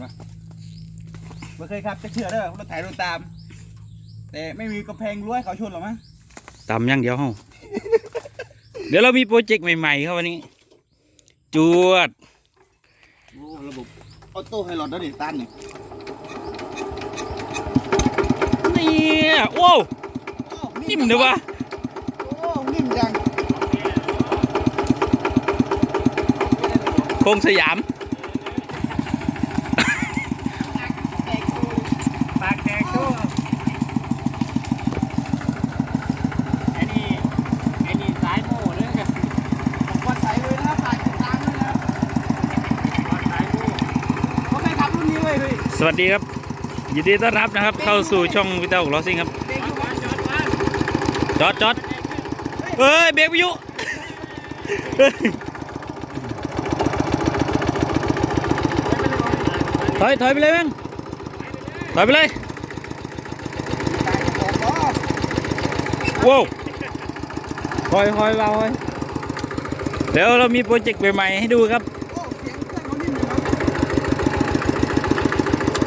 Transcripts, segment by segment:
กันวะไม่เคยขับจะเชื่อเด้อรถไถรถตาม แต่ไม่มีกระแพงรั้วให้เขาชนหรอกมั้งตำอย่างเดียวเฮาเดี๋ยวเรามีโปรเจกต์ใหม่ๆครับวันนี้ จวดโอ้ระบบออโต้ไฮรอดแล้วดิตันนี่เนี่ยโว้วนิ่มเลยวะโอ้นิ่มจัง โคงสยาม ปากแตกตู้ไอ้นี่ไอ้นี่สายโม่เรื่องกับ วันใสเลยนะครับถ่ายติดตามด้วยนะ สายโม่ เขาเคยขับรุ่นนี้เลยพี่ สวัสดีครับ ยินดีต้อนรับนะครับ เข้าสู่ช่องวิตาลอซิงครับเบรกอยู่วะจอดว่าจอดจอดเฮ้ยเบรกวิทยุเฮ้ยถอยถอยไปเลยแม่งถอยไปเลยว้าวคอยคอยเบาคอยเดี๋ยวเรามีโปรเจกต์ใหม่ๆให้ดูครับ โอ้เสียงเครื่องเขานิ่มเลยนะ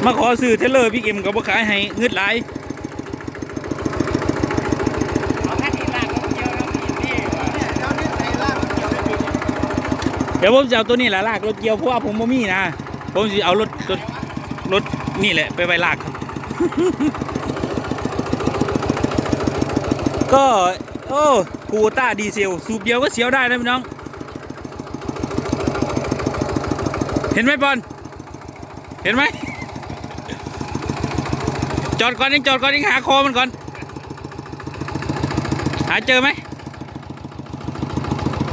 มาขอซื้อเทเลอร์พี่เอ็มกับบ่ขายให้เงืดหลายเอาแค่นี้ลากก็เกี่ยวแล้วนี่นี่เนี่ยเจ้านี่ใส่ลากเกี่ยวได้ดีเดี๋ยวผมจะเอาตัวนี้แหละลากรถเกียวเพราะว่าผมบ่มีนะ ผมจะเอารถรถรถนี่แหละไปไว้ลากครับ ก็โอ้คูต้าดีเซลสูบเดียวก็เสียวได้นะพี่น้อง เห็นไหมบอลเห็นไหม จอดก่อนยังจอดก่อนยังหาคอมันก่อน หาเจอไหม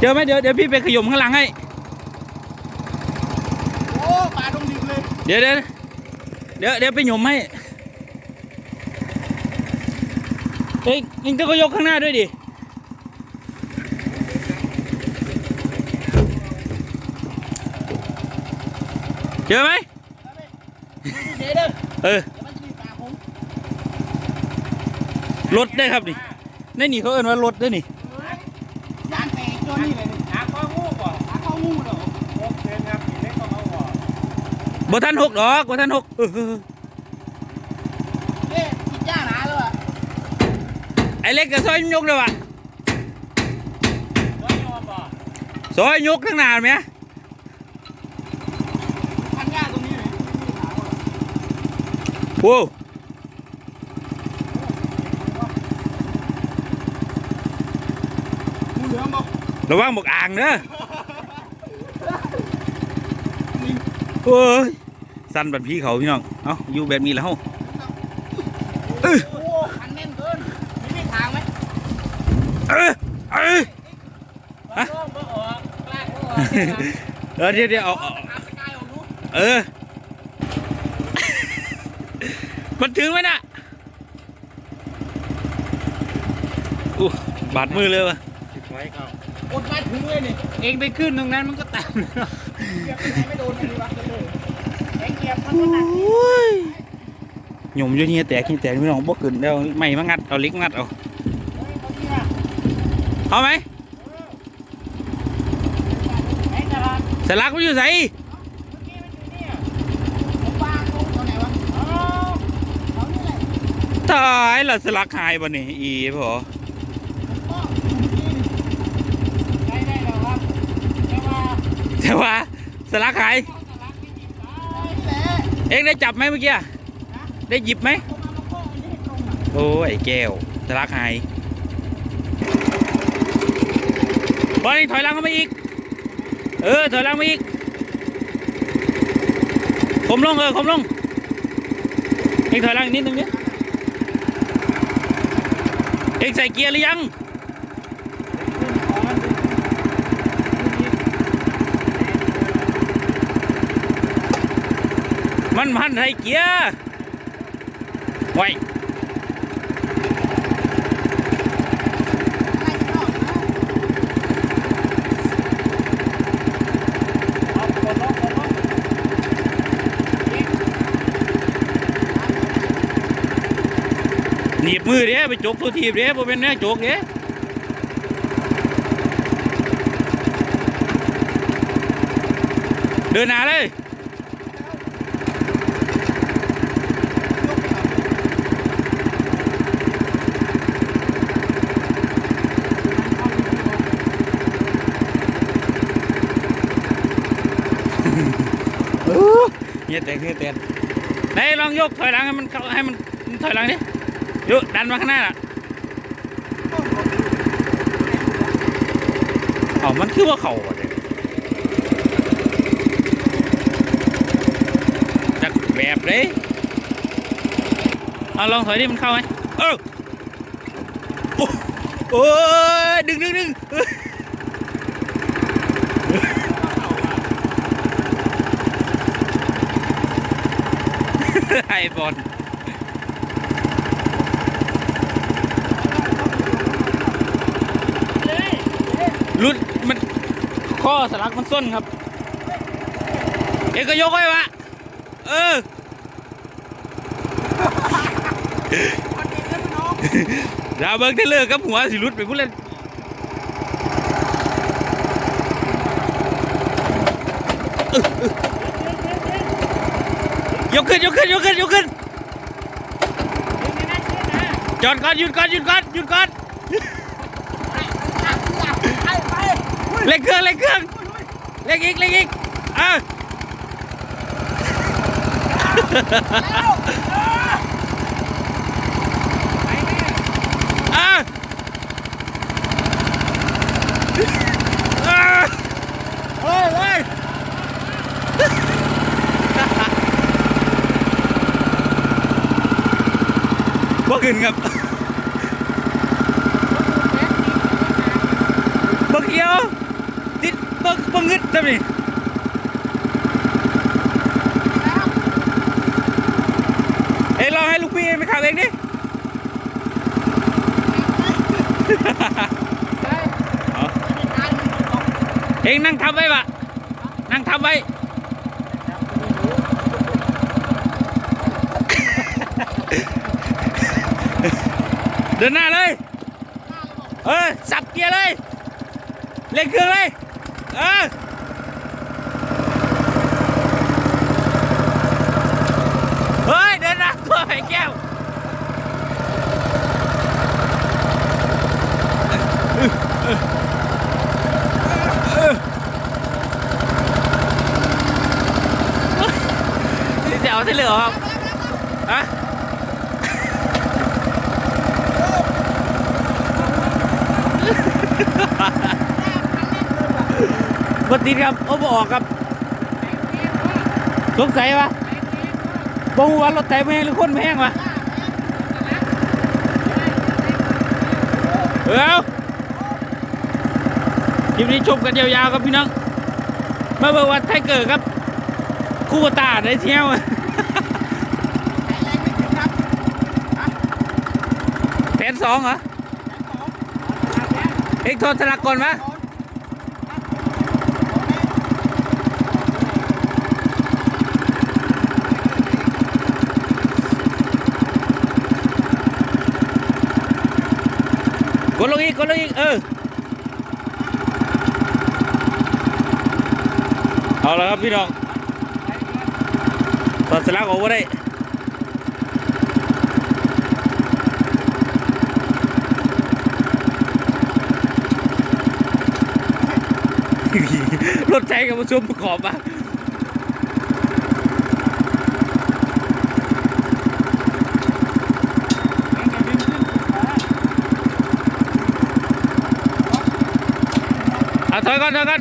เจอไหมเดี๋ยวเดี๋ยวพี่ไปขยมข้างหลังให้ โอ้ปลาดงดิบเลย เดี๋ยวเดี๋ยวเดี๋ยวเดี๋ยวไปหยมให้เอ้ยยิงต้องก็ยกข้างหน้าด้วยดิเจอไหมเดี๋ยวเด้อเออ เดี๋ยวมันจะมีปลาผม รถได้ครับนี่ในนี่เขาเอิ้นว่ารถได้นี่ยางแตกตัวนี้เลยนี่หาข้องูบ่ปลาเข้างูเด้อโอเคครับนี่เล็กก็เอาบ่บ่ทันหกดอกบ่ทันหกเออเออเอ๊ะกินย่าหนาแล้วอะไอ้เล็กกับซอยยกเลยวะร้อยยอมบ่ซอยยกข้างหน้าไหมพันย่าตรงนี้เลยไม่มีขาหรอกโว้ งูเหลือมบอก ระวังบอกอ่างเด้อโอ้ยสั้นบันพี่เขาพี่น้อง เอาอยู่แบบนี้แล้วเฮาโอ้คันแน่นเกินไม่มีทางไหมเออเออบ่ร่วงบ่ออกลากบ่ออกเออเดี๋ยวเดี๋ยวเอาเอาขาสกายออกดูเออ มันถึงไหมน่ะอู้บาดมือเลยวะไว้เขา อดมาถึงเลยนี่เองไปขึ้นตรงนั้นมันก็ตามเหยียบไปไหนไม่โดนเลยว่ะเลยแองเหยียบมันก็หนักโอ้ยหยมอยู่นี่แตกนี่แตกพี่น้องบ่ขึ้นแล้วไม่มางัดเอาเล็กงัดเอาเฮ้ยเขาเนี่ยเอาไหมไอ้ตลาดสลักมันอยู่ไหนเมื่อกี้มันอยู่เนี่ยผมวางตรงตรงไหนวะอ๋อเขานี่แหละตายละสลักหายบ่นี่อีพอ ก็ได้ได้แล้วครับแต่ว่า แต่ว่าสลักหายเอ็งได้จับไหมเมื่อกี้ได้หยิบไหมโอ้ยแก้วสลักหายบอลนี่ถอยหลังเข้ามาอีก เออถอยหลังมาอีกคมลงเออคมลงเอ็งถอยหลังอีกนิดนึงเนี่ยเอ็งใส่เกียร์หรือยัง มันพันไทยเกียร์ไว้ให้ข้างหนีบมือเด้ไปจกตัวทีบเด้บ่เป็นแน่จกเด้เดินหน้าเลย เฮียแตกเฮียแตกไหนลองยกถอยหลังให้มันเข้าให้มันถอยหลังดิยกดันมาข้างหน้าน่ะเอามันคือว่าเข่าเจักแบบเลยเอาลองถอยดิมันเข้าไหมเออโอ้ยดึงดึงดึงเอ้ย ไอบอลรุดมันข้อสลักมันส้นครับ เอกก็ยกไว้วะเออดาวเบิร์กเทเลอร์กับหัวสิรุดไปพูดเล่น ยกขึ้นยกขึ้นยกขึ้นยกขึ้นจอดก่อนหยุดก่อนหยุดก่อนหยุดก่อนเล่นเครื่องเล่นเครื่องเล่นอีกเล่นอีกอะอะอะโอ้ยโอ้ย บ่ขึ้นครับบ่เกี่ยวติดบ่บ่งึดจำนี่เอ้ยลองให้ลูกพี่ไปขับเองดิเอาเองนั่งทับไว้ปะนั่งทับไว้ เดินหน้าเลย เออสับเกียร์เลยเล่นเครื่องเลย เออเฮ้ย เดินหน้าตัวไอ้แก้วจะเอาที่เหลือครับ บติดครับโอ้บออกครับสงสัยวะบ่ฮู้ว่ารถไถไม่แห้งหรือคนไม่แห้งวะเอ้าคลิปนี้ชมกันยาวๆครับพี่น้องมาเบิ่งว่าไทเกอร์ครับ คู่ตาได้เที่ยวแผนสองเหรอเอ็กโทรธนากรม กดลงอีกกดลงอีกเออเอาละครับพี่น้องตอนสลักออกมาได้รถไถกับมาชมประกอบมา ถอยก่อนถอยก่อน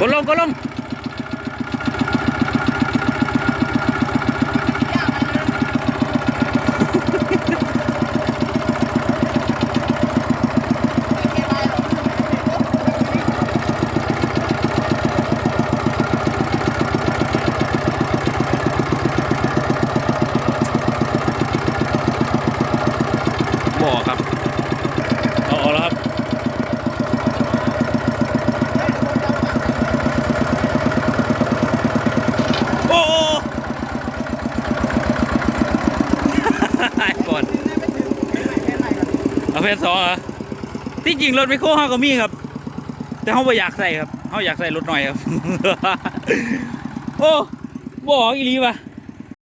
กดลงกดลงบอกครับ เอาออกแล้วครับ โอ้โห ไอ้ก่อน เอาเพนสองเหรอที่จริงรถไมโครเขาก็มีครับ แต่เขาไม่อยากใส่ครับเขาอยากใส่รถหน่อยครับ โอ้บอกอีหลีว่ะ